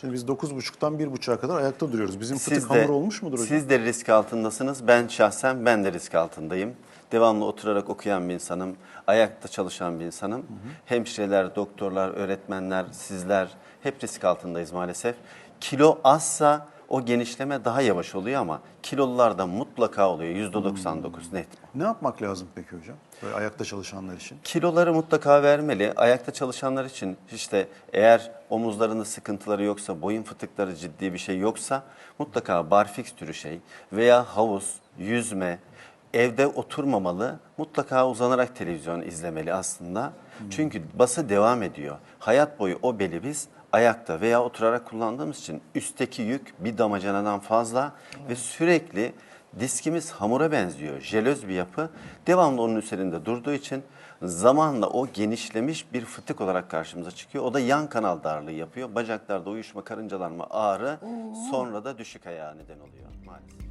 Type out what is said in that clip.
Şimdi biz 9.30'dan 1.30'a kadar ayakta duruyoruz. Bizim fıtık Siz de, hamur olmuş mudur hocam? Siz de risk altındasınız. Ben şahsen ben de risk altındayım. Devamlı oturarak okuyan bir insanım. Ayakta çalışan bir insanım. Hemşireler, doktorlar, öğretmenler, sizler hep risk altındayız maalesef. Kilo azsa o genişleme daha yavaş oluyor ama kilolularda mutlaka oluyor. %99 net. Ne yapmak lazım peki hocam? Böyle ayakta çalışanlar için. Kiloları mutlaka vermeli. Ayakta çalışanlar için işte eğer omuzlarında sıkıntıları yoksa, boyun fıtıkları ciddi bir şey yoksa mutlaka barfiks türü şey veya havuz, yüzme, evde oturmamalı. Mutlaka uzanarak televizyon izlemeli aslında. Çünkü bası devam ediyor. Hayat boyu o beli biz ayakta veya oturarak kullandığımız için üstteki yük bir damacanadan fazla ve sürekli Diskimiz hamura benziyor. Jelöz bir yapı. Devamlı onun üzerinde durduğu için zamanla o genişlemiş bir fıtık olarak karşımıza çıkıyor. O da yan kanal darlığı yapıyor. Bacaklarda uyuşma, karıncalanma, ağrı sonra da düşük ayağa neden oluyor maalesef.